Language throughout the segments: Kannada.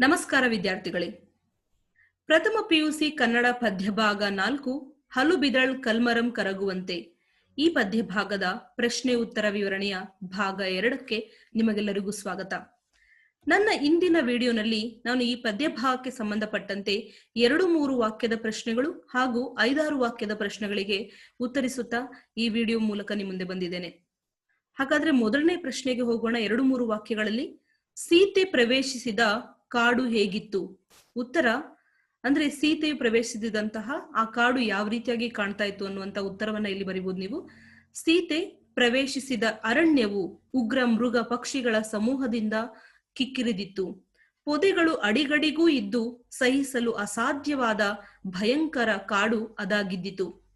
ನಮಸ್ಕಾರ ವಿದ್ಯಾರ್ಥಿಗಳೇ. ಪ್ರಥಮ ಪಿಯುಸಿ ಕನ್ನಡ ಪದ್ಯಭಾಗ ನಾಲ್ಕು ಹಲುಬಿದಳ್ ಕಲ್ಮರಂ ಕರಗುವಂತೆ. ಈ ಪದ್ಯಭಾಗದ ಪ್ರಶ್ನೆ ಉತ್ತರ ವಿವರಣೆಯ ಭಾಗ ಎರಡಕ್ಕೆ ನಿಮಗೆಲ್ಲರಿಗೂ ಸ್ವಾಗತ. ನನ್ನ ಇಂದಿನ ವಿಡಿಯೋನಲ್ಲಿ ನಾನು ಈ ಪದ್ಯಭಾಗಕ್ಕೆ ಸಂಬಂಧಪಟ್ಟಂತೆ ಎರಡು ಮೂರು ವಾಕ್ಯದ ಪ್ರಶ್ನೆಗಳು ಹಾಗೂ ಐದಾರು ವಾಕ್ಯದ ಪ್ರಶ್ನೆಗಳಿಗೆ ಉತ್ತರಿಸುತ್ತಾ ಈ ವಿಡಿಯೋ ಮೂಲಕ ನಿಮ್ಮ ಮುಂದೆ ಬಂದಿದ್ದೇನೆ. ಹಾಗಾದ್ರೆ ಮೊದಲನೇ ಪ್ರಶ್ನೆಗೆ ಹೋಗೋಣ ಎರಡು ಮೂರು ವಾಕ್ಯಗಳಲ್ಲಿ. ಸೀತೆ ಪ್ರವೇಶಿಸಿದ ಕಾಡು ಹೇಗಿತ್ತು? ಉತ್ತರ, ಅಂದ್ರೆ ಸೀತೆಯು ಪ್ರವೇಶಿಸಿದಂತಹ ಆ ಕಾಡು ಯಾವ ರೀತಿಯಾಗಿ ಕಾಣ್ತಾ ಇತ್ತು ಅನ್ನುವಂತ ಉತ್ತರವನ್ನ ಇಲ್ಲಿ ಬರಿಬಹುದು ನೀವು. ಸೀತೆ ಪ್ರವೇಶಿಸಿದ ಅರಣ್ಯವು ಉಗ್ರ ಮೃಗ ಪಕ್ಷಿಗಳ ಸಮೂಹದಿಂದ ಕಿಕ್ಕಿರಿದಿತ್ತು. ಪೊದೆಗಳು ಅಡಿಗಡಿಗೂ ಇದ್ದು ಸಹಿಸಲು ಅಸಾಧ್ಯವಾದ ಭಯಂಕರ ಕಾಡು ಅದಾಗಿದ್ದಿತು.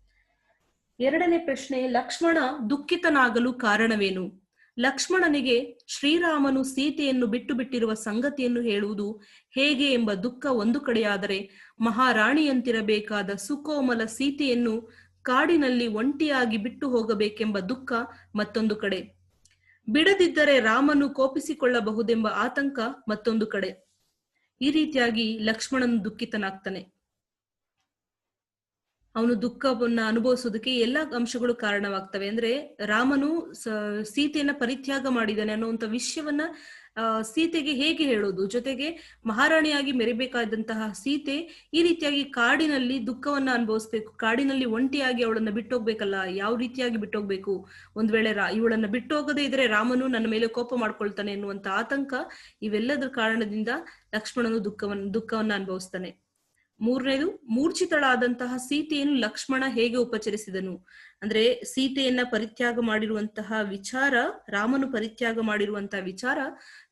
ಎರಡನೇ ಪ್ರಶ್ನೆ, ಲಕ್ಷ್ಮಣ ದುಃಖಿತನಾಗಲು ಕಾರಣವೇನು? ಲಕ್ಷ್ಮಣನಿಗೆ ಶ್ರೀರಾಮನು ಸೀತೆಯನ್ನು ಬಿಟ್ಟು ಬಿಟ್ಟಿರುವ ಸಂಗತಿಯನ್ನು ಹೇಳುವುದು ಹೇಗೆ ಎಂಬ ದುಃಖ ಒಂದು ಕಡೆಯಾದರೆ ಮಹಾರಾಣಿಯಂತಿರಬೇಕಾದ ಸುಕೋಮಲ ಸೀತೆಯನ್ನು ಕಾಡಿನಲ್ಲಿ ಒಂಟಿಯಾಗಿ ಬಿಟ್ಟು ಹೋಗಬೇಕೆಂಬ ದುಃಖ ಮತ್ತೊಂದು ಕಡೆ. ಬಿಡದಿದ್ದರೆ ರಾಮನು ಕೋಪಿಸಿಕೊಳ್ಳಬಹುದೆಂಬ ಆತಂಕ ಮತ್ತೊಂದು ಕಡೆ. ಈ ರೀತಿಯಾಗಿ ಲಕ್ಷ್ಮಣನು ದುಃಖಿತನಾಗ್ತಾನೆ. ಅವನು ದುಃಖವನ್ನ ಅನುಭವಿಸೋದಕ್ಕೆ ಎಲ್ಲಾ ಅಂಶಗಳು ಕಾರಣವಾಗ್ತವೆ. ಅಂದ್ರೆ ರಾಮನು ಸೀತೆಯನ್ನ ಪರಿತ್ಯಾಗ ಮಾಡಿದ್ದಾನೆ ಅನ್ನುವಂತ ವಿಷಯವನ್ನ ಸೀತೆಗೆ ಹೇಗೆ ಹೇಳೋದು? ಜೊತೆಗೆ ಮಹಾರಾಣಿಯಾಗಿ ಮೆರಿಬೇಕಾದಂತಹ ಸೀತೆ ಈ ರೀತಿಯಾಗಿ ಕಾಡಿನಲ್ಲಿ ದುಃಖವನ್ನ ಅನುಭವಿಸ್ಬೇಕು. ಕಾಡಿನಲ್ಲಿ ಒಂಟಿಯಾಗಿ ಅವಳನ್ನ ಬಿಟ್ಟೋಗ್ಬೇಕಲ್ಲ, ಯಾವ ರೀತಿಯಾಗಿ ಬಿಟ್ಟೋಗ್ಬೇಕು? ಒಂದ್ ವೇಳೆ ರಾ, ಇವಳನ್ನ ಬಿಟ್ಟೋಗದೇ ಇದ್ರೆ ರಾಮನು ನನ್ನ ಮೇಲೆ ಕೋಪ ಮಾಡ್ಕೊಳ್ತಾನೆ ಎನ್ನುವಂತ ಆತಂಕ ಇವೆಲ್ಲದರ ಕಾರಣದಿಂದ ಲಕ್ಷ್ಮಣನು ದುಃಖವನ್ನ ದುಃಖವನ್ನ ಅನುಭವಿಸ್ತಾನೆ. ಮೂರನೇದು, ಮೂರ್ಛಿತಳಾದಂತಹ ಸೀತೆಯನ್ನು ಲಕ್ಷ್ಮಣ ಹೇಗೆ ಉಪಚರಿಸಿದನು? ಅಂದ್ರೆ ಸೀತೆಯನ್ನ ಪರಿತ್ಯಾಗ ಮಾಡಿರುವಂತಹ ವಿಚಾರ, ರಾಮನು ಪರಿತ್ಯಾಗ ಮಾಡಿರುವಂತಹ ವಿಚಾರ,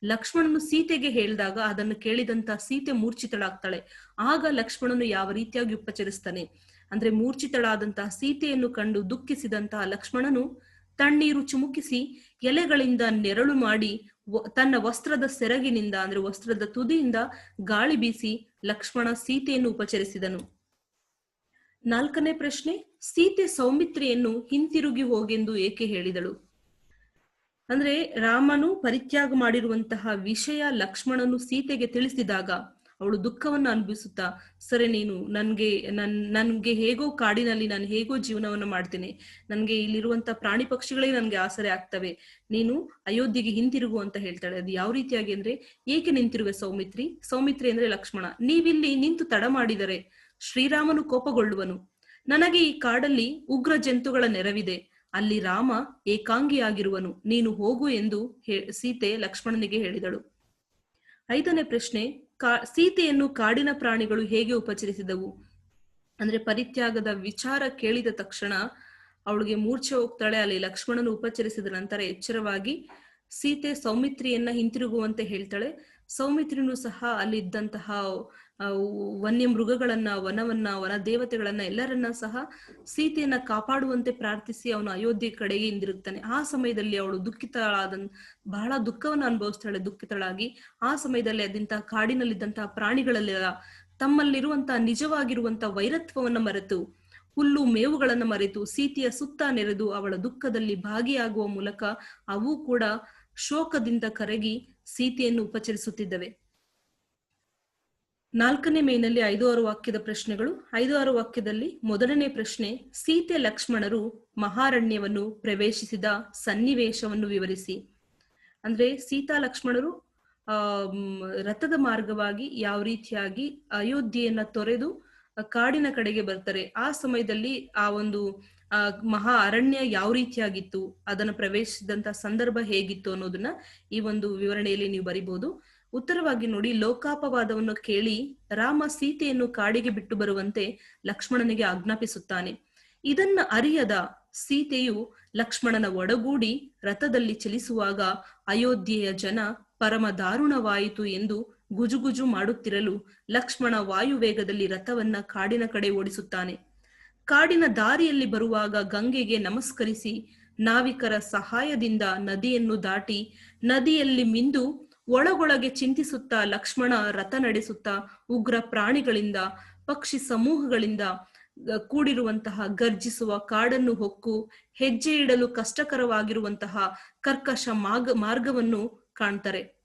ಲಕ್ಷ್ಮಣನು ಸೀತೆಗೆ ಹೇಳಿದಾಗ ಅದನ್ನು ಕೇಳಿದಂತಹ ಸೀತೆ ಮೂರ್ಛಿತಳಾಗ್ತಾಳೆ. ಆಗ ಲಕ್ಷ್ಮಣನು ಯಾವ ರೀತಿಯಾಗಿ ಉಪಚರಿಸ್ತಾನೆ? ಅಂದ್ರೆ ಮೂರ್ಛಿತಳಾದಂತಹ ಸೀತೆಯನ್ನು ಕಂಡು ದುಃಖಿಸಿದಂತಹ ಲಕ್ಷ್ಮಣನು ತಣ್ಣೀರು ಚುಮುಕಿಸಿ ಎಲೆಗಳಿಂದ ನೆರಳು ಮಾಡಿ ತನ್ನ ವಸ್ತ್ರದ ಸೆರಗಿನಿಂದ, ಅಂದ್ರೆ ವಸ್ತ್ರದ ತುದಿಯಿಂದ ಗಾಳಿ ಬೀಸಿ ಲಕ್ಷ್ಮಣ ಸೀತೆಯನ್ನು ಉಪಚರಿಸಿದನು. ನಾಲ್ಕನೇ ಪ್ರಶ್ನೆ, ಸೀತೆ ಸೌಮಿತ್ರಿಯನ್ನು ಹಿಂತಿರುಗಿ ಹೋಗೆಂದು ಏಕೆ ಹೇಳಿದಳು? ಅಂದ್ರೆ ರಾಮನು ಪರಿತ್ಯಾಗ ಮಾಡಿರುವಂತಹ ವಿಷಯ ಲಕ್ಷ್ಮಣನು ಸೀತೆಗೆ ತಿಳಿಸಿದಾಗ ಅವಳು ದುಃಖವನ್ನು ಅನುಭವಿಸುತ್ತಾ, ಸರಿ ನೀನು ನನ್ಗೆ, ನನ್, ನನ್ಗೆ ಹೇಗೋ ಕಾಡಿನಲ್ಲಿ ನಾನು ಹೇಗೋ ಜೀವನವನ್ನು ಮಾಡ್ತೇನೆ. ನನ್ಗೆ ಇಲ್ಲಿರುವಂತ ಪ್ರಾಣಿ ಪಕ್ಷಿಗಳೇ ನನ್ಗೆ ಆಸರೆ ಆಗ್ತವೆ. ನೀನು ಅಯೋಧ್ಯೆಗೆ ಹಿಂತಿರುಗು ಅಂತ ಹೇಳ್ತಾಳೆ. ಅದು ಯಾವ ರೀತಿಯಾಗಿ ಅಂದ್ರೆ, ಏಕೆ ನಿಂತಿರುವೆ ಸೌಮಿತ್ರಿ? ಸೌಮಿತ್ರಿ ಅಂದ್ರೆ ಲಕ್ಷ್ಮಣ. ನೀವಿಲ್ಲಿ ನಿಂತು ತಡ ಮಾಡಿದರೆ ಶ್ರೀರಾಮನು ಕೋಪಗೊಳ್ಳುವನು. ನನಗೆ ಈ ಕಾಡಲ್ಲಿ ಉಗ್ರ ಜಂತುಗಳ ನೆರವಿದೆ. ಅಲ್ಲಿ ರಾಮ ಏಕಾಂಗಿಯಾಗಿರುವನು. ನೀನು ಹೋಗು ಎಂದು ಸೀತೆ ಲಕ್ಷ್ಮಣನಿಗೆ ಹೇಳಿದಳು. ಐದನೇ ಪ್ರಶ್ನೆ, ಕಾ, ಸೀತೆಯನ್ನು ಕಾಡಿನ ಪ್ರಾಣಿಗಳು ಹೇಗೆ ಉಪಚರಿಸಿದವು? ಅಂದ್ರೆ ಪರಿತ್ಯಾಗದ ವಿಚಾರ ಕೇಳಿದ ತಕ್ಷಣ ಅವಳಿಗೆ ಮೂರ್ಛೆ ಹೋಗ್ತಾಳೆ, ಅಲ್ಲಿ ಲಕ್ಷ್ಮಣನು ಉಪಚರಿಸಿದ ನಂತರ ಎಚ್ಚರವಾಗಿ ಸೀತೆ ಸೌಮಿತ್ರಿಯನ್ನ ಹಿಂತಿರುಗುವಂತೆ ಹೇಳ್ತಾಳೆ. ಸೌಮಿತ್ರಿನೂ ಸಹ ಅಲ್ಲಿದ್ದಂತಹ ವನ್ಯ ಮೃಗಗಳನ್ನ, ವನವನ್ನ, ವನ ದೇವತೆಗಳನ್ನ ಎಲ್ಲರನ್ನ ಸಹ ಸೀತೆಯನ್ನ ಕಾಪಾಡುವಂತೆ ಪ್ರಾರ್ಥಿಸಿ ಅವನು ಅಯೋಧ್ಯೆ ಕಡೆಗೆ ಹಿಂದಿರುತ್ತಾನೆ ಆ ಸಮಯದಲ್ಲಿ ಅವಳು ದುಃಖಿತಳಾದ ಬಹಳ ದುಃಖವನ್ನು ಅನುಭವಿಸ್ತಾಳೆ, ದುಃಖಿತಳಾಗಿ. ಆ ಸಮಯದಲ್ಲಿ ಅದಿಂತಹ ಕಾಡಿನಲ್ಲಿದ್ದಂತಹ ಪ್ರಾಣಿಗಳೆಲ್ಲ ತಮ್ಮಲ್ಲಿರುವಂತಹ ನಿಜವಾಗಿರುವಂತಹ ವೈರತ್ವವನ್ನ ಮರೆತು, ಹುಲ್ಲು ಮೇವುಗಳನ್ನ ಮರೆತು, ಸೀತೆಯ ಸುತ್ತ ನೆರೆದು ಅವಳ ದುಃಖದಲ್ಲಿ ಭಾಗಿಯಾಗುವ ಮೂಲಕ ಅವು ಕೂಡ ಶೋಕದಿಂದ ಕರಗಿ ಸೀತೆಯನ್ನು ಉಪಚರಿಸುತ್ತಿದ್ದವೆ. ನಾಲ್ಕನೇ ಮೇನಲ್ಲಿ ಐದು ಆರು ವಾಕ್ಯದ ಪ್ರಶ್ನೆಗಳು, ಐದು ಆರು ವಾಕ್ಯದಲ್ಲಿ ಮೊದಲನೇ ಪ್ರಶ್ನೆ, ಸೀತೆ ಲಕ್ಷ್ಮಣರು ಮಹಾರಣ್ಯವನ್ನು ಪ್ರವೇಶಿಸಿದ ಸನ್ನಿವೇಶವನ್ನು ವಿವರಿಸಿ. ಅಂದ್ರೆ ಸೀತಾ ಲಕ್ಷ್ಮಣರು, ಆ ರಥದ ಮಾರ್ಗವಾಗಿ ಯಾವ ರೀತಿಯಾಗಿ ಅಯೋಧ್ಯೆಯನ್ನ ತೊರೆದು ಕಾಡಿನ ಕಡೆಗೆ ಬರ್ತಾರೆ. ಆ ಸಮಯದಲ್ಲಿ ಆ ಒಂದು ಮಹಾ ಅರಣ್ಯ ಯಾವ ರೀತಿಯಾಗಿತ್ತು, ಅದನ್ನ ಪ್ರವೇಶಿಸಿದಂತ ಸಂದರ್ಭ ಹೇಗಿತ್ತು ಅನ್ನೋದನ್ನ ಈ ಒಂದು ವಿವರಣೆಯಲ್ಲಿ ನೀವು ಬರಿಬಹುದು ಉತ್ತರವಾಗಿ ನೋಡಿ, ಲೋಕಾಪವಾದವನ್ನು ಕೇಳಿ ರಾಮ ಸೀತೆಯನ್ನು ಕಾಡಿಗೆ ಬಿಟ್ಟು ಬರುವಂತೆ ಲಕ್ಷ್ಮಣನಿಗೆ ಆಜ್ಞಾಪಿಸುತ್ತಾನೆ. ಇದನ್ನ ಅರಿಯದ ಸೀತೆಯು ಲಕ್ಷ್ಮಣನ ಒಡಗೂಡಿ ರಥದಲ್ಲಿ ಚಲಿಸುವಾಗ ಅಯೋಧ್ಯೆಯ ಜನ ಪರಮ ದಾರುಣವಾಯಿತು ಎಂದು ಗುಜುಗುಜು ಮಾಡುತ್ತಿರಲು ಲಕ್ಷ್ಮಣ ವಾಯುವೇಗದಲ್ಲಿ ರಥವನ್ನ ಕಾಡಿನ ಕಡೆ ಓಡಿಸುತ್ತಾನೆ. ಕಾಡಿನ ದಾರಿಯಲ್ಲಿ ಬರುವಾಗ ಗಂಗೆಗೆ ನಮಸ್ಕರಿಸಿ ನಾವಿಕರ ಸಹಾಯದಿಂದ ನದಿಯನ್ನು ದಾಟಿ ನದಿಯಲ್ಲಿ ಮಿಂದು ಒಳಗೊಳಗೆ ಚಿಂತಿಸುತ್ತಾ, ಲಕ್ಷ್ಮಣ ರಥ ನಡೆಸುತ್ತಾ, ಉಗ್ರ ಪ್ರಾಣಿಗಳಿಂದ, ಪಕ್ಷಿ ಸಮೂಹಗಳಿಂದ ಕೂಡಿರುವಂತಹ, ಗರ್ಜಿಸುವ, ಕಾಡನ್ನು ಹೊಕ್ಕು, ಹೆಜ್ಜೆ ಇಡಲು ಕಷ್ಟಕರವಾಗಿರುವಂತಹ, ಕರ್ಕಶ ಮಾರ್ಗ, ಮಾರ್ಗವನ್ನು ಕಾಣ್ತಾರೆ.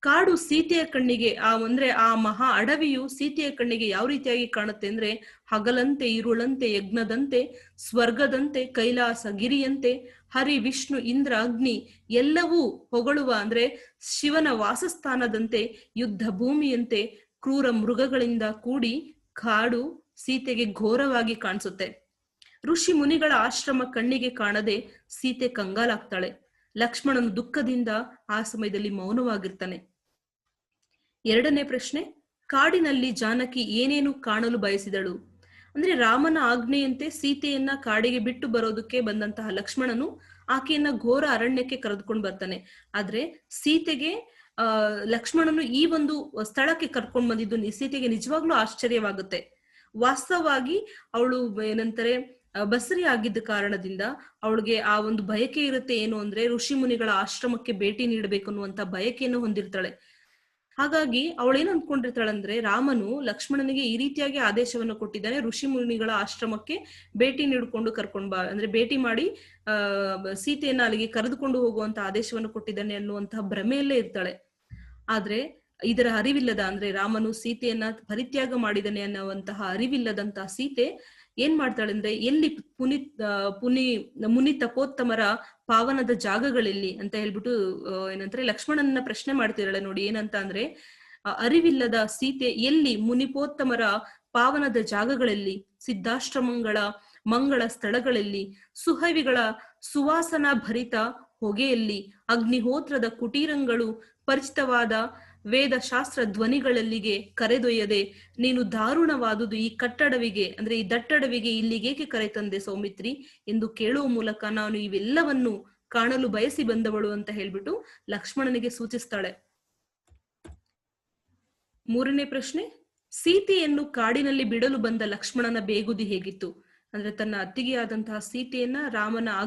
ಕಾಡು ಸೀತೆಯ ಕಣ್ಣಿಗೆ, ಆ ಅಂದ್ರೆ ಆ ಮಹಾ ಅಡವಿಯು ಸೀತೆಯ ಕಣ್ಣಿಗೆ ಯಾವ ರೀತಿಯಾಗಿ ಕಾಣುತ್ತೆ ಅಂದ್ರೆ ಹಗಲಂತೆ, ಇರುಳಂತೆ, ಯಜ್ಞದಂತೆ, ಸ್ವರ್ಗದಂತೆ, ಕೈಲಾಸ ಗಿರಿಯಂತೆ, ಹರಿ, ವಿಷ್ಣು, ಇಂದ್ರ, ಅಗ್ನಿ ಎಲ್ಲವೂ ಹೊಗಳುವ ಅಂದ್ರೆ ಶಿವನ ವಾಸಸ್ಥಾನದಂತೆ, ಯುದ್ಧ ಭೂಮಿಯಂತೆ, ಕ್ರೂರ ಮೃಗಗಳಿಂದ ಕೂಡಿ ಕಾಡು ಸೀತೆಗೆ ಘೋರವಾಗಿ ಕಾಣಿಸುತ್ತೆ. ಋಷಿ ಮುನಿಗಳ ಆಶ್ರಮ ಕಣ್ಣಿಗೆ ಕಾಣದೆ ಸೀತೆ ಕಂಗಾಲಾಗ್ತಾಳೆ. ಲಕ್ಷ್ಮಣನು ದುಃಖದಿಂದ ಆ ಸಮಯದಲ್ಲಿ ಮೌನವಾಗಿರ್ತಾನೆ. ಎರಡನೇ ಪ್ರಶ್ನೆ, ಕಾಡಿನಲ್ಲಿ ಜಾನಕಿ ಏನೇನು ಕಾಣಲು ಬಯಸಿದಳು? ಅಂದ್ರೆ ರಾಮನ ಆಜ್ಞೆಯಂತೆ ಸೀತೆಯನ್ನ ಕಾಡಿಗೆ ಬಿಟ್ಟು ಬರೋದಕ್ಕೆ ಬಂದಂತಹ ಲಕ್ಷ್ಮಣನು ಆಕೆಯನ್ನ ಘೋರ ಅರಣ್ಯಕ್ಕೆ ಕರೆದುಕೊಂಡು ಬರ್ತಾನೆ. ಆದ್ರೆ ಸೀತೆಗೆ, ಆ, ಲಕ್ಷ್ಮಣನು ಈ ಒಂದು ಸ್ಥಳಕ್ಕೆ ಕರ್ಕೊಂಡು ಬಂದಿದ್ದು ಸೀತೆಗೆ ನಿಜವಾಗ್ಲೂ ಆಶ್ಚರ್ಯವಾಗುತ್ತೆ. ವಾಸ್ತವವಾಗಿ ಅವಳು ಏನಂತಾರೆ ಬಸರಿ ಆಗಿದ್ದ ಕಾರಣದಿಂದ ಅವಳಿಗೆ ಆ ಒಂದು ಬಯಕೆ ಇರುತ್ತೆ ಏನು ಅಂದ್ರೆ ಋಷಿ ಮುನಿಗಳ ಆಶ್ರಮಕ್ಕೆ ಭೇಟಿ ನೀಡಬೇಕು ಅನ್ನುವಂತ ಬಯಕೆಯನ್ನು ಹೊಂದಿರ್ತಾಳೆ. ಹಾಗಾಗಿ ಅವಳೇನು ಅನ್ಕೊಂಡಿರ್ತಾಳೆ ಅಂದ್ರೆ ರಾಮನು ಲಕ್ಷ್ಮಣನಿಗೆ ಈ ರೀತಿಯಾಗಿ ಆದೇಶವನ್ನು ಕೊಟ್ಟಿದ್ದಾನೆ, ಋಷಿ ಮುನಿಗಳ ಆಶ್ರಮಕ್ಕೆ ಭೇಟಿ ನೀಡಿಕೊಂಡು ಕರ್ಕೊಂಡ್ ಬಾ, ಅಂದ್ರೆ ಭೇಟಿ ಮಾಡಿ, ಆ, ಸೀತೆಯನ್ನ ಅಲ್ಲಿಗೆ ಕರೆದುಕೊಂಡು ಹೋಗುವಂತ ಆದೇಶವನ್ನು ಕೊಟ್ಟಿದ್ದಾನೆ ಅನ್ನುವಂತಹ ಭ್ರಮೆಯಲ್ಲೇ ಇರ್ತಾಳೆ. ಆದ್ರೆ ಇದರ ಅರಿವಿಲ್ಲದ ಅಂದ್ರೆ ರಾಮನು ಸೀತೆಯನ್ನ ಪರಿತ್ಯಾಗ ಮಾಡಿದನೆ ಅನ್ನುವಂತಹ ಅರಿವಿಲ್ಲದಂತಹ ಸೀತೆ ಏನ್ ಮಾಡ್ತಾಳೆ ಅಂದ್ರೆ ಎಲ್ಲಿ ಪುನಿ ಪುನಿ, ಮುನಿ ತಪೋತ್ತಮರ ಪಾವನದ ಜಾಗಗಳಲ್ಲಿ ಅಂತ ಹೇಳ್ಬಿಟ್ಟು ಏನಂತಾರೆ ಲಕ್ಷ್ಮಣನ ಪ್ರಶ್ನೆ ಮಾಡ್ತಿದ್ದಾಳೆ ನೋಡಿ, ಏನಂತ ಅಂದ್ರೆ ಅರಿವಿಲ್ಲದ ಸೀತೆ ಎಲ್ಲಿ ಮುನಿಪೋತ್ತಮರ ಪಾವನದ ಜಾಗಗಳಲ್ಲಿ, ಸಿದ್ಧಾಶ್ರಮಗಳ ಮಂಗಳ ಸ್ಥಳಗಳಲ್ಲಿ, ಸುಹವಿಗಳ ಸುವಾಸನಾ ಭರಿತ ಹೊಗೆಯಲ್ಲಿ, ಅಗ್ನಿಹೋತ್ರದ ಕುಟೀರಂಗಳು ಪರಿಚಿತವಾದ ವೇದ ಶಾಸ್ತ್ರ ಧ್ವನಿಗಳಲ್ಲಿಗೆ ಕರೆದೊಯ್ಯದೆ ನೀನು ದಾರುಣವಾದುದು ಈ ಕಟ್ಟಡವಿಗೆ ಅಂದ್ರೆ ಈ ದಟ್ಟಡವಿಗೆ ಇಲ್ಲಿಗೇಕೆ ಕರೆತಂದೆ ಸೌಮಿತ್ರಿ ಎಂದು ಕೇಳುವ ಮೂಲಕ ನಾನು ಇವೆಲ್ಲವನ್ನು ಕಾಣಲು ಬಯಸಿ ಬಂದವಳು ಅಂತ ಹೇಳ್ಬಿಟ್ಟು ಲಕ್ಷ್ಮಣನಿಗೆ ಸೂಚಿಸ್ತಾಳೆ. ಮೂರನೇ ಪ್ರಶ್ನೆ ಸೀತೆಯನ್ನು ಕಾಡಿನಲ್ಲಿ ಬಿಡಲು ಬಂದ ಲಕ್ಷ್ಮಣನ ಬೇಗುದಿ ಹೇಗಿತ್ತು? ಅಂದ್ರೆ ತನ್ನ ಅತ್ತಿಗೆಯಾದಂತಹ ಸೀತೆಯನ್ನ ರಾಮನ ಆ,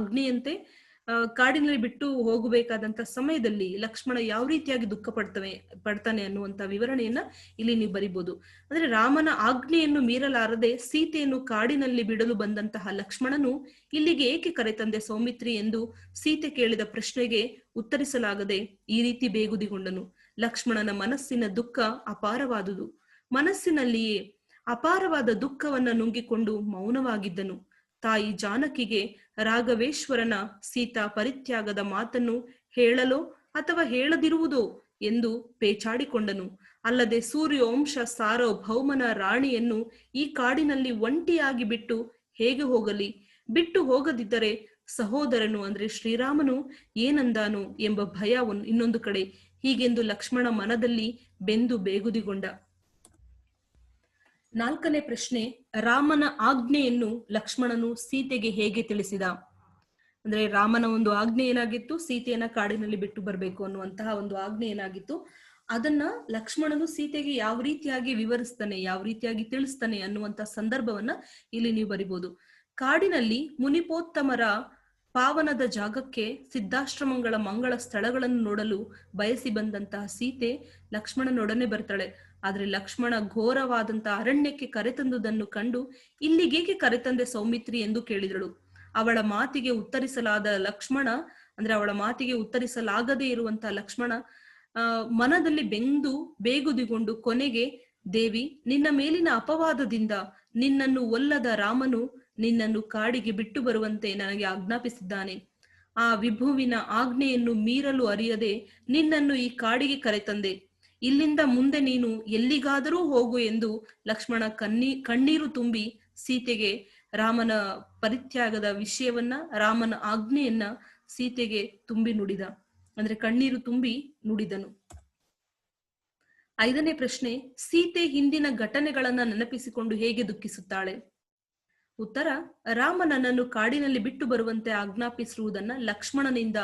ಕಾಡಿನಲ್ಲಿ ಬಿಟ್ಟು ಹೋಗಬೇಕಾದಂತ ಸಮಯದಲ್ಲಿ ಲಕ್ಷ್ಮಣ ಯಾವ ರೀತಿಯಾಗಿ ದುಃಖ ಪಡ್ತವೆ, ಪಡ್ತಾನೆ ಅನ್ನುವಂತ ವಿವರಣೆಯನ್ನ ಇಲ್ಲಿ ನೀವು ಬರಿಬಹುದು ಅಂದ್ರೆ ರಾಮನ ಆಜ್ಞೆಯನ್ನು ಮೀರಲಾರದೆ ಸೀತೆಯನ್ನು ಕಾಡಿನಲ್ಲಿ ಬಿಡಲು ಬಂದಂತಹ ಲಕ್ಷ್ಮಣನು ಇಲ್ಲಿಗೆ ಏಕೆ ಕರೆತಂದೆ ಸೌಮಿತ್ರಿ ಎಂದು ಸೀತೆ ಕೇಳಿದ ಪ್ರಶ್ನೆಗೆ ಉತ್ತರಿಸಲಾಗದೆ ಈ ರೀತಿ ಬೇಗುದಿಗೊಂಡನು. ಲಕ್ಷ್ಮಣನ ಮನಸ್ಸಿನ ದುಃಖ ಅಪಾರವಾದುದು. ಮನಸ್ಸಿನಲ್ಲಿಯೇ ಅಪಾರವಾದ ದುಃಖವನ್ನ ನುಂಗಿಕೊಂಡು ಮೌನವಾಗಿದ್ದನು. ತಾಯಿ ಜಾನಕಿಗೆ ರಾಘವೇಶ್ವರನ ಸೀತಾ ಪರಿತ್ಯಾಗದ ಮಾತನ್ನು ಹೇಳಲೋ ಅಥವಾ ಹೇಳದಿರುವುದೋ ಎಂದು ಪೇಚಾಡಿಕೊಂಡನು. ಅಲ್ಲದೆ ಸೂರ್ಯವಂಶ ಸಾರ್ವಭೌಮನ ರಾಣಿಯನ್ನು ಈ ಕಾಡಿನಲ್ಲಿ ಒಂಟಿಯಾಗಿ ಬಿಟ್ಟು ಹೇಗೆ ಹೋಗಲಿ? ಬಿಟ್ಟು ಹೋಗದಿದ್ದರೆ ಸಹೋದರನು ಅಂದ್ರೆ ಶ್ರೀರಾಮನು ಏನಂದಾನು ಎಂಬ ಭಯ ಇನ್ನೊಂದು ಕಡೆ. ಹೀಗೆಂದು ಲಕ್ಷ್ಮಣ ಮನದಲ್ಲಿ ಬೆಂದು ಬೇಗುದಿಗೊಂಡ. ನಾಲ್ಕನೇ ಪ್ರಶ್ನೆ, ರಾಮನ ಆಜ್ಞೆಯನ್ನು ಲಕ್ಷ್ಮಣನು ಸೀತೆಗೆ ಹೇಗೆ ತಿಳಿಸಿದ? ಅಂದ್ರೆ ರಾಮನ ಒಂದು ಆಜ್ಞೆ ಏನಾಗಿತ್ತು? ಸೀತೆಯನ್ನ ಕಾಡಿನಲ್ಲಿ ಬಿಟ್ಟು ಬರಬೇಕು ಅನ್ನುವಂತಹ ಒಂದು ಆಜ್ಞೆ ಏನಾಗಿತ್ತು? ಅದನ್ನ ಲಕ್ಷ್ಮಣನು ಸೀತೆಗೆ ಯಾವ ರೀತಿಯಾಗಿ ವಿವರಿಸ್ತಾನೆ, ಯಾವ ರೀತಿಯಾಗಿ ತಿಳಿಸ್ತಾನೆ ಅನ್ನುವಂತ ಸಂದರ್ಭವನ್ನ ಇಲ್ಲಿ ನೀವು ಬರಿಬಹುದು ಕಾಡಿನಲ್ಲಿ ಮುನಿಪೋತ್ತಮರ ಪಾವನದ ಜಾಗಕ್ಕೆ ಸಿದ್ಧಾಶ್ರಮಗಳ ಮಂಗಳ ಸ್ಥಳಗಳನ್ನು ನೋಡಲು ಬಯಸಿ ಬಂದಂತಹ ಸೀತೆ ಲಕ್ಷ್ಮಣನೊಡನೆ ಬರ್ತಾಳೆ. ಆದ್ರೆ ಲಕ್ಷ್ಮಣ ಘೋರವಾದಂತಹ ಅರಣ್ಯಕ್ಕೆ ಕರೆತಂದುದನ್ನು ಕಂಡು ಇಲ್ಲಿಗೇಕೆ ಕರೆತಂದೆ ಸೌಮಿತ್ರಿ ಎಂದು ಕೇಳಿದಳು. ಅವಳ ಮಾತಿಗೆ ಉತ್ತರಿಸಲಾದ ಲಕ್ಷ್ಮಣ, ಅಂದ್ರೆ ಅವಳ ಮಾತಿಗೆ ಉತ್ತರಿಸಲಾಗದೇ ಇರುವಂತಹ ಲಕ್ಷ್ಮಣ ಮನದಲ್ಲಿ ಬೆಂದು ಬೇಗುದಿಗೊಂಡು ಕೊನೆಗೆ, ದೇವಿ, ನಿನ್ನ ಮೇಲಿನ ಅಪವಾದದಿಂದ ನಿನ್ನನ್ನು ಒಲ್ಲದ ರಾಮನು ನಿನ್ನನ್ನು ಕಾಡಿಗೆ ಬಿಟ್ಟು ಬರುವಂತೆ ನನಗೆ ಆಜ್ಞಾಪಿಸಿದ್ದಾನೆ. ಆ ವಿಭುವಿನ ಆಜ್ಞೆಯನ್ನು ಮೀರಲು ಅರಿಯದೆ ನಿನ್ನನ್ನು ಈ ಕಾಡಿಗೆ ಕರೆತಂದೆ. ಇಲ್ಲಿಂದ ಮುಂದೆ ನೀನು ಎಲ್ಲಿಗಾದರೂ ಹೋಗು ಎಂದು ಲಕ್ಷ್ಮಣ ಕಣ್ಣೀ ಕಣ್ಣೀರು ತುಂಬಿ ಸೀತೆಗೆ ರಾಮನ ಪರಿತ್ಯಾಗದ ವಿಷಯವನ್ನ, ರಾಮನ ಆಜ್ಞೆಯನ್ನ ಸೀತೆಗೆ ತುಂಬಿ ನುಡಿದ. ಅಂದ್ರೆ ಕಣ್ಣೀರು ತುಂಬಿ ನುಡಿದನು. ಐದನೇ ಪ್ರಶ್ನೆ, ಸೀತೆ ಹಿಂದಿನ ಘಟನೆಗಳನ್ನ ನೆನಪಿಸಿಕೊಂಡು ಹೇಗೆ ದುಃಖಿಸುತ್ತಾಳೆ? ಉತ್ತರ, ರಾಮ ನನ್ನನ್ನು ಕಾಡಿನಲ್ಲಿ ಬಿಟ್ಟು ಬರುವಂತೆ ಆಜ್ಞಾಪಿಸಿರುವುದನ್ನ ಲಕ್ಷ್ಮಣನಿಂದ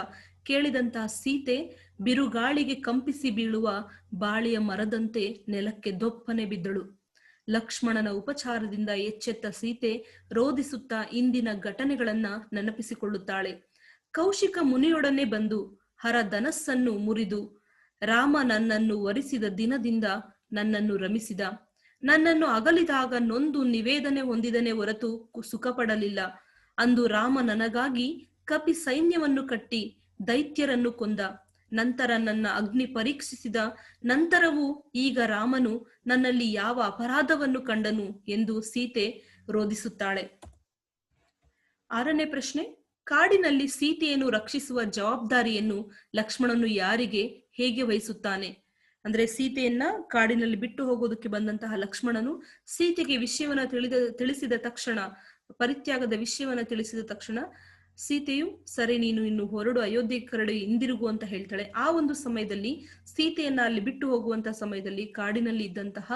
ಕೇಳಿದಂತಹ ಸೀತೆ ಬಿರುಗಾಳಿಗೆ ಕಂಪಿಸಿ ಬೀಳುವ ಬಾಳಿಯ ಮರದಂತೆ ನೆಲಕ್ಕೆ ದೊಪ್ಪನೆ ಬಿದ್ದಳು. ಲಕ್ಷ್ಮಣನ ಉಪಚಾರದಿಂದ ಎಚ್ಚೆತ್ತ ಸೀತೆ ರೋಧಿಸುತ್ತಾ ಇಂದಿನ ಘಟನೆಗಳನ್ನ ನೆನಪಿಸಿಕೊಳ್ಳುತ್ತಾಳೆ. ಕೌಶಿಕ ಮುನಿಯೊಡನೆ ಬಂದು ಹರ ಧನಸ್ಸನ್ನು ಮುರಿದು ರಾಮ ನನ್ನನ್ನು ವರಿಸಿದ ದಿನದಿಂದ ನನ್ನನ್ನು ರಮಿಸಿದ. ನನ್ನನ್ನು ಅಗಲಿದಾಗ ನೊಂದು ನಿವೇದನೆ ಹೊಂದಿದನೆ ಹೊರತು ಸುಖಪಡಲಿಲ್ಲ. ಅಂದು ರಾಮ ನನಗಾಗಿ ಕಪಿ ಸೈನ್ಯವನ್ನು ಕಟ್ಟಿ ದೈತ್ಯರನ್ನು ಕೊಂದ. ನಂತರ ನನ್ನ ಅಗ್ನಿ ಪರೀಕ್ಷಿಸಿದ. ನಂತರವೂ ಈಗ ರಾಮನು ನನ್ನಲ್ಲಿ ಯಾವ ಅಪರಾಧವನ್ನು ಕಂಡನು ಎಂದು ಸೀತೆ ರೋಧಿಸುತ್ತಾಳೆ. ಆರನೇ ಪ್ರಶ್ನೆ. ಕಾಡಿನಲ್ಲಿ ಸೀತೆಯನ್ನು ರಕ್ಷಿಸುವ ಜವಾಬ್ದಾರಿಯನ್ನು ಲಕ್ಷ್ಮಣನು ಯಾರಿಗೆ ಹೇಗೆ ವಹಿಸುತ್ತಾನೆ? ಅಂದ್ರೆ ಸೀತೆಯನ್ನ ಕಾಡಿನಲ್ಲಿ ಬಿಟ್ಟು ಹೋಗೋದಕ್ಕೆ ಬಂದಂತಹ ಲಕ್ಷ್ಮಣನು ಸೀತೆಗೆ ವಿಷಯವನ್ನ ತಿಳಿದ, ತಿಳಿಸಿದ ತಕ್ಷಣ, ಪರಿತ್ಯಾಗದ ವಿಷಯವನ್ನ ತಿಳಿಸಿದ ತಕ್ಷಣ ಸೀತೆಯು, ಸರಿ, ನೀನು ಇನ್ನು ಹೊರಡು ಅಯೋಧ್ಯೆ ಕರಡಿ, ಹಿಂದಿರುಗು ಅಂತ ಹೇಳ್ತಾಳೆ. ಆ ಒಂದು ಸಮಯದಲ್ಲಿ ಸೀತೆಯನ್ನ ಅಲ್ಲಿ ಬಿಟ್ಟು ಹೋಗುವಂತಹ ಸಮಯದಲ್ಲಿ ಕಾಡಿನಲ್ಲಿ ಇದ್ದಂತಹ,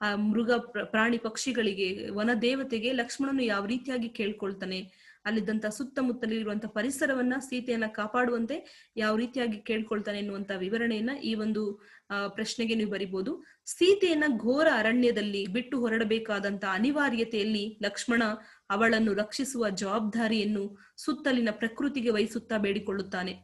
ಆ ಮೃಗ ಪ್ರಾಣಿ ಪಕ್ಷಿಗಳಿಗೆ ವನ ದೇವತೆಗೆ ಲಕ್ಷ್ಮಣನು ಯಾವ ರೀತಿಯಾಗಿ ಕೇಳ್ಕೊಳ್ತಾನೆ? ಅಲ್ಲಿದ್ದಂತ ಸುತ್ತಮುತ್ತಲಿರುವಂತ ಪರಿಸರವನ್ನ, ಸೀತೆಯನ್ನ ಕಾಪಾಡುವಂತೆ ಯಾವ ರೀತಿಯಾಗಿ ಕೇಳ್ಕೊಳ್ತಾನೆ ಎನ್ನುವಂತ ವಿವರಣೆಯನ್ನ ಈ ಒಂದು ಪ್ರಶ್ನೆಗೆ ನೀವು ಬರಿಬಹುದು ಸೀತೆಯನ್ನ ಘೋರ ಅರಣ್ಯದಲ್ಲಿ ಬಿಟ್ಟು ಹೊರಡಬೇಕಾದಂತ ಅನಿವಾರ್ಯತೆಯಲ್ಲಿ ಲಕ್ಷ್ಮಣ ಅವಳನ್ನು ರಕ್ಷಿಸುವ ಜವಾಬ್ದಾರಿಯನ್ನು ಸುತ್ತಲಿನ ಪ್ರಕೃತಿಗೆ ವಹಿಸುತ್ತಾ ಬೇಡಿಕೊಳ್ಳುತ್ತಾನೆ.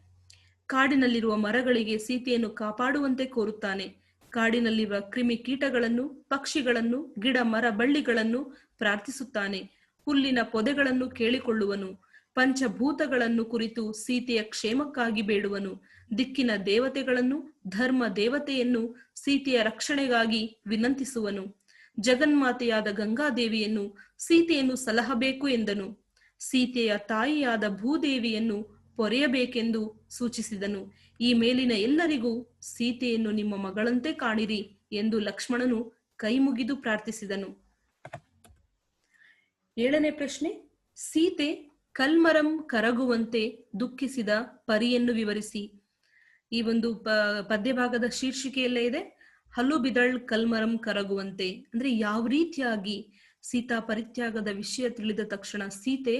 ಕಾಡಿನಲ್ಲಿರುವ ಮರಗಳಿಗೆ ಸೀತೆಯನ್ನು ಕಾಪಾಡುವಂತೆ ಕೋರುತ್ತಾನೆ. ಕಾಡಿನಲ್ಲಿರುವ ಕ್ರಿಮಿ ಕೀಟಗಳನ್ನು, ಪಕ್ಷಿಗಳನ್ನು, ಗಿಡ ಮರ ಬಳ್ಳಿಗಳನ್ನು ಪ್ರಾರ್ಥಿಸುತ್ತಾನೆ. ಹುಲ್ಲಿನ ಪೊದೆಗಳನ್ನು ಕೇಳಿಕೊಳ್ಳುವನು, ಪಂಚಭೂತಗಳನ್ನು ಕುರಿತು ಸೀತೆಯ ಕ್ಷೇಮಕ್ಕಾಗಿ ಬೇಡುವನು, ದಿಕ್ಕಿನ ದೇವತೆಗಳನ್ನು, ಧರ್ಮ ದೇವತೆಯನ್ನು ಸೀತೆಯ ರಕ್ಷಣೆಗಾಗಿ ವಿನಂತಿಸುವನು. ಜಗನ್ಮಾತೆಯಾದ ಗಂಗಾದೇವಿಯನ್ನು ಸೀತೆಯನ್ನು ಸಲಹಬೇಕು ಎಂದನು. ಸೀತೆಯ ತಾಯಿಯಾದ ಭೂದೇವಿಯನ್ನು ಪೊರೆಯಬೇಕೆಂದು ಸೂಚಿಸಿದನು. ಈ ಮೇಲಿನ ಎಲ್ಲರಿಗೂ ಸೀತೆಯನ್ನು ನಿಮ್ಮ ಮಗಳಂತೆ ಕಾಣಿರಿ ಎಂದು ಲಕ್ಷ್ಮಣನು ಕೈಮುಗಿದು ಪ್ರಾರ್ಥಿಸಿದನು. ಏಳನೇ ಪ್ರಶ್ನೆ, ಸೀತೆ ಕಲ್ಮರಂ ಕರಗುವಂತೆ ದುಃಖಿಸಿದ ಪರಿಯನ್ನು ವಿವರಿಸಿ. ಈ ಒಂದು ಪದ್ಯಭಾಗದ ಶೀರ್ಷಿಕೆಯಲ್ಲೇ ಇದೆ ಹಲ್ಲು ಬಿದಳ್ ಕಲ್ಮರಂ ಕರಗುವಂತೆ. ಅಂದ್ರೆ ಯಾವ ರೀತಿಯಾಗಿ ಸೀತಾ ಪರಿತ್ಯಾಗದ ವಿಷಯ ತಿಳಿದ ತಕ್ಷಣ ಸೀತೆ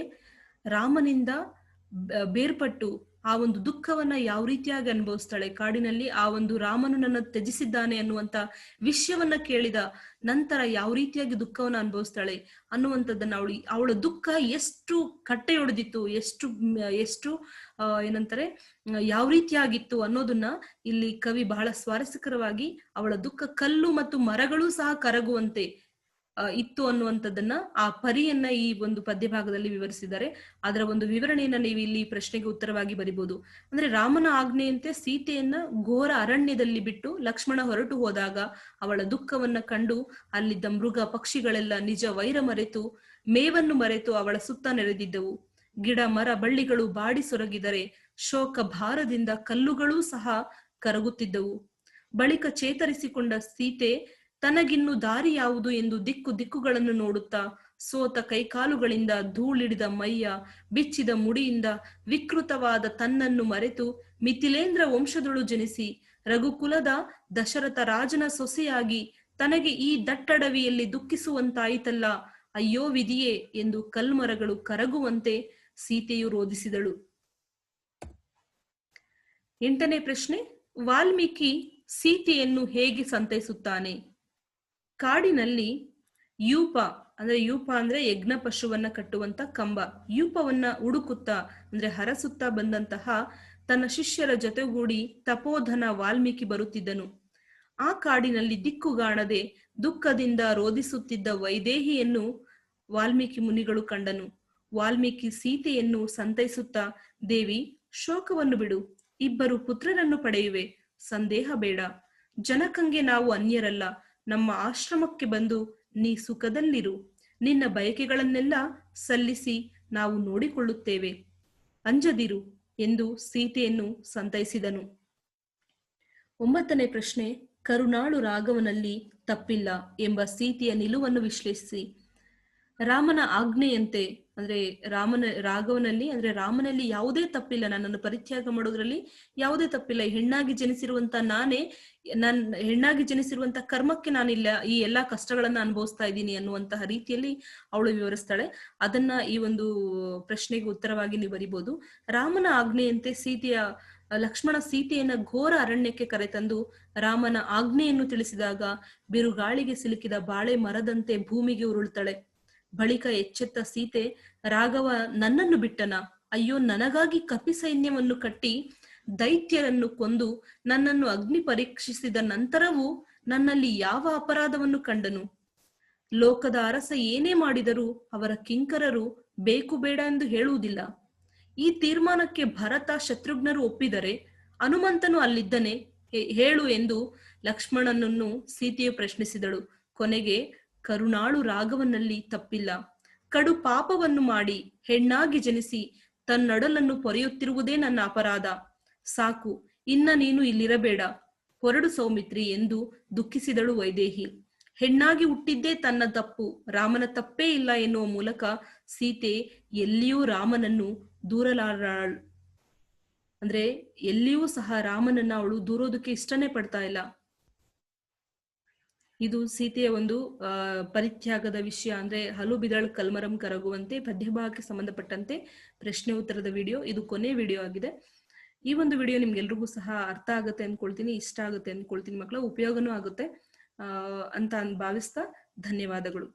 ರಾಮನಿಂದ ಬೇರ್ಪಟ್ಟು ಆ ಒಂದು ದುಃಖವನ್ನ ಯಾವ ರೀತಿಯಾಗಿ ಅನುಭವಿಸ್ತಾಳೆ? ಕಾಡಿನಲ್ಲಿ ಆ ಒಂದು ರಾಮನು ನನ್ನ ತ್ಯಜಿಸಿದ್ದಾನೆ ಅನ್ನುವಂತ ವಿಷಯವನ್ನ ಕೇಳಿದ ನಂತರ ಯಾವ ರೀತಿಯಾಗಿ ದುಃಖವನ್ನ ಅನುಭವಿಸ್ತಾಳೆ ಅನ್ನುವಂಥದ್ದನ್ನ ಅವಳು ಅವಳ ದುಃಖ ಎಷ್ಟು ಕಟ್ಟೆಯೊಡೆದಿತ್ತು, ಎಷ್ಟು ಎಷ್ಟು ಏನಂತಾರೆ, ಯಾವ ರೀತಿಯಾಗಿತ್ತು ಅನ್ನೋದನ್ನ ಇಲ್ಲಿ ಕವಿ ಬಹಳ ಸ್ವಾರಸ್ಯಕರವಾಗಿ ಅವಳ ದುಃಖ ಕಲ್ಲು ಮತ್ತು ಮರಗಳು ಸಹ ಕರಗುವಂತೆ ಇತ್ತು ಅನ್ನುವಂಥದ್ದನ್ನ ಆ ಪರಿಯನ್ನ ಈ ಒಂದು ಪದ್ಯಭಾಗದಲ್ಲಿ ವಿವರಿಸಿದ್ದಾರೆ. ಅದರ ಒಂದು ವಿವರಣೆಯನ್ನ ನೀವು ಇಲ್ಲಿ ಪ್ರಶ್ನೆಗೆ ಉತ್ತರವಾಗಿ ಬರಿಬಹುದು ಅಂದ್ರೆ ರಾಮನ ಆಜ್ಞೆಯಂತೆ ಸೀತೆಯನ್ನ ಘೋರ ಅರಣ್ಯದಲ್ಲಿ ಬಿಟ್ಟು ಲಕ್ಷ್ಮಣ ಹೊರಟು ಹೋದಾಗ ಅವಳ ದುಃಖವನ್ನ ಕಂಡು ಅಲ್ಲಿದ್ದ ಮೃಗ ಪಕ್ಷಿಗಳೆಲ್ಲ ನಿಜ ವೈರ ಮರೆತು, ಮೇವನ್ನು ಮರೆತು ಅವಳ ಸುತ್ತ ನೆರೆದಿದ್ದವು. ಗಿಡ, ಮರ, ಬಳ್ಳಿಗಳು ಬಾಡಿ ಸೊರಗಿದರೆ ಶೋಕ ಭಾರದಿಂದ ಕಲ್ಲುಗಳೂ ಸಹ ಕರಗುತ್ತಿದ್ದವು. ಬಳಿಕ ಚೇತರಿಸಿಕೊಂಡ ಸೀತೆ ತನಗಿನ್ನು ದಾರಿ ಯಾವುದು ಎಂದು ದಿಕ್ಕು ದಿಕ್ಕುಗಳನ್ನು ನೋಡುತ್ತಾ ಸೋತ ಕೈಕಾಲುಗಳಿಂದ ಧೂಳಿಡಿದ ಮೈಯ ಬಿಚ್ಚಿದ ಮುಡಿಯಿಂದ ವಿಕೃತವಾದ ತನ್ನನ್ನು ಮರೆತು ಮಿಥಿಲೇಂದ್ರ ವಂಶದೊಳು ಜನಿಸಿ ರಘುಕುಲದ ದಶರಥ ರಾಜನ ಸೊಸೆಯಾಗಿ ತನಗೆ ಈ ದಟ್ಟಡವಿಯಲ್ಲಿ ದುಃಖಿಸುವಂತಾಯಿತಲ್ಲ. ಅಯ್ಯೋ ವಿಧಿಯೇ ಎಂದು ಕಲ್ಮರಗಳು ಕರಗುವಂತೆ ಸೀತೆಯು ರೋಧಿಸಿದಳು. ಎಂಟನೇ ಪ್ರಶ್ನೆ, ವಾಲ್ಮೀಕಿ ಸೀತೆಯನ್ನು ಹೇಗೆ ಸಂತೈಸುತ್ತಾನೆ? ಕಾಡಿನಲ್ಲಿ ಯೂಪ, ಅಂದ್ರೆ ಯೂಪ ಅಂದ್ರೆ ಯಜ್ಞ ಪಶುವನ್ನ ಕಟ್ಟುವಂತ ಕಂಬ. ಯೂಪವನ್ನ ಹುಡುಕುತ್ತಾ, ಅಂದ್ರೆ ಹರಸುತ್ತಾ ಬಂದಂತಹ ತನ್ನ ಶಿಷ್ಯರ ಜೊತೆಗೂಡಿ ತಪೋಧನ ವಾಲ್ಮೀಕಿ ಬರುತ್ತಿದ್ದನು. ಆ ಕಾಡಿನಲ್ಲಿ ದಿಕ್ಕುಗಾಣದೆ ದುಃಖದಿಂದ ರೋಧಿಸುತ್ತಿದ್ದ ವೈದೇಹಿಯನ್ನು ವಾಲ್ಮೀಕಿ ಮುನಿಗಳು ಕಂಡನು. ವಾಲ್ಮೀಕಿ ಸೀತೆಯನ್ನು ಸಂತೈಸುತ್ತಾ, ದೇವಿ, ಶೋಕವನ್ನು ಬಿಡು. ಇಬ್ಬರು ಪುತ್ರರನ್ನು ಪಡೆಯುವೆ. ಸಂದೇಹ ಬೇಡ. ಜನಕಂಗೆ ನಾವು ಅನ್ಯರಲ್ಲ. ನಮ್ಮ ಆಶ್ರಮಕ್ಕೆ ಬಂದು ನೀ ಸುಖದಲ್ಲಿರು. ನಿನ್ನ ಬಯಕೆಗಳನ್ನೆಲ್ಲ ಸಲ್ಲಿಸಿ ನಾವು ನೋಡಿಕೊಳ್ಳುತ್ತೇವೆ. ಅಂಜದಿರು ಎಂದು ಸೀತೆಯನ್ನು ಸಂತೈಸಿದನು. ಒಂಬತ್ತನೇ ಪ್ರಶ್ನೆ ಕರುಣಾಳು ರಾಘವನಲ್ಲಿ ತಪ್ಪಿಲ್ಲ ಎಂಬ ಸೀತೆಯ ನಿಲುವನ್ನು ವಿಶ್ಲೇಷಿಸಿ. ರಾಮನ ಆಜ್ಞೆಯಂತೆ, ಅಂದ್ರೆ ರಾಮನ ರಾಘವನಲ್ಲಿ ಅಂದ್ರೆ ರಾಮನಲ್ಲಿ ಯಾವುದೇ ತಪ್ಪಿಲ್ಲ. ನನ್ನನ್ನು ಪರಿತ್ಯಾಗ ಮಾಡೋದ್ರಲ್ಲಿ ಯಾವುದೇ ತಪ್ಪಿಲ್ಲ. ಹೆಣ್ಣಾಗಿ ಜನಿಸಿರುವಂತ ನಾನೇ, ನನ್ ಹೆಣ್ಣಾಗಿ ಜನಿಸಿರುವಂತ ಕರ್ಮಕ್ಕೆ ನಾನಿಲ್ಲ. ಈ ಎಲ್ಲಾ ಕಷ್ಟಗಳನ್ನ ಅನುಭವಿಸ್ತಾ ಇದ್ದೀನಿ ಅನ್ನುವಂತಹ ರೀತಿಯಲ್ಲಿ ಅವಳು ವಿವರಿಸ್ತಾಳೆ. ಅದನ್ನ ಈ ಒಂದು ಪ್ರಶ್ನೆಗೆ ಉತ್ತರವಾಗಿ ನೀವು ಬರಿಬಹುದು ರಾಮನ ಆಜ್ಞೆಯಂತೆ ಸೀತೆಯ, ಲಕ್ಷ್ಮಣ ಸೀತೆಯನ್ನ ಘೋರ ಅರಣ್ಯಕ್ಕೆ ಕರೆತಂದು ರಾಮನ ಆಜ್ಞೆಯನ್ನು ತಿಳಿಸಿದಾಗ ಬಿರುಗಾಳಿಗೆ ಸಿಲುಕಿದ ಬಾಳೆ ಮರದಂತೆ ಭೂಮಿಗೆ ಉರುಳ್ತಾಳೆ ಬಳಿಕ ಎಚ್ಚೆತ್ತ ಸೀತೆ, ರಾಘವ, ನನ್ನನ್ನು ಬಿಟ್ಟನ? ಅಯ್ಯೋ, ನನಗಾಗಿ ಕಪಿ ಸೈನ್ಯವನ್ನು ಕಟ್ಟಿ ದೈತ್ಯರನ್ನು ಕೊಂದು ನನ್ನನ್ನು ಅಗ್ನಿ ಪರೀಕ್ಷಿಸಿದ ನಂತರವೂ ನನ್ನಲ್ಲಿ ಯಾವ ಅಪರಾಧವನ್ನು ಕಂಡನು? ಲೋಕದ ಅರಸ ಏನೇ ಮಾಡಿದರೂ ಅವರ ಕಿಂಕರರು ಬೇಕು ಬೇಡ ಎಂದು ಹೇಳುವುದಿಲ್ಲ. ಈ ತೀರ್ಮಾನಕ್ಕೆ ಭರತ ಶತ್ರುಘ್ನರು ಒಪ್ಪಿದರೆ ಹನುಮಂತನು ಅಲ್ಲಿದ್ದನೆ ಹೇಳು ಎಂದು ಲಕ್ಷ್ಮಣನನ್ನು ಸೀತೆಯು ಪ್ರಶ್ನಿಸಿದಳು. ಕೊನೆಗೆ ಕರುಣಾಳು ರಾಘವನಲ್ಲಿ ತಪ್ಪಿಲ್ಲ. ಕಡು ಪಾಪವನ್ನು ಮಾಡಿ ಹೆಣ್ಣಾಗಿ ಜನಿಸಿ ತನ್ನಡಲನ್ನು ಪೊರೆಯುತ್ತಿರುವುದೇ ನನ್ನ ಅಪರಾಧ. ಸಾಕು, ಇನ್ನ ನೀನು ಇಲ್ಲಿರಬೇಡ. ಹೊರಡು ಸೌಮಿತ್ರಿ ಎಂದು ದುಃಖಿಸಿದಳು ವೈದೇಹಿ. ಹೆಣ್ಣಾಗಿ ಹುಟ್ಟಿದ್ದೇ ತನ್ನ ತಪ್ಪು, ರಾಮನ ತಪ್ಪೇ ಇಲ್ಲ ಎನ್ನುವ ಮೂಲಕ ಸೀತೆ ಎಲ್ಲಿಯೂ ರಾಮನನ್ನು ದೂರಲಾರ ಅಂದ್ರೆ ಎಲ್ಲಿಯೂ ಸಹ ರಾಮನನ್ನ ಅವಳು ದೂರೋದಕ್ಕೆ ಇಷ್ಟನೇ ಪಡ್ತಾ ಇಲ್ಲ. ಇದು ಸೀತೆಯ ಒಂದು ಪರಿತ್ಯಾಗದ ವಿಷಯ ಅಂದ್ರೆ ಹಲು ಬಿದಳ್ ಕಲ್ಮರಂ ಕರಗುವಂತೆ, ಪದ್ಯಭಾಗಕ್ಕೆ ಸಂಬಂಧಪಟ್ಟಂತೆ ಪ್ರಶ್ನೆ ಉತ್ತರದ ವಿಡಿಯೋ. ಇದು ಕೊನೆ ವಿಡಿಯೋ ಆಗಿದೆ. ಈ ಒಂದು ವಿಡಿಯೋ ನಿಮ್ಗೆಲ್ರಿಗೂ ಸಹ ಅರ್ಥ ಆಗುತ್ತೆ ಅನ್ಕೊಳ್ತೀನಿ, ಇಷ್ಟ ಆಗುತ್ತೆ ಅನ್ಕೊಳ್ತೀನಿ ಮಕ್ಕಳ. ಉಪಯೋಗನೂ ಆಗುತ್ತೆ ಅಂತ ಭಾವಿಸ್ತಾ ಧನ್ಯವಾದಗಳು.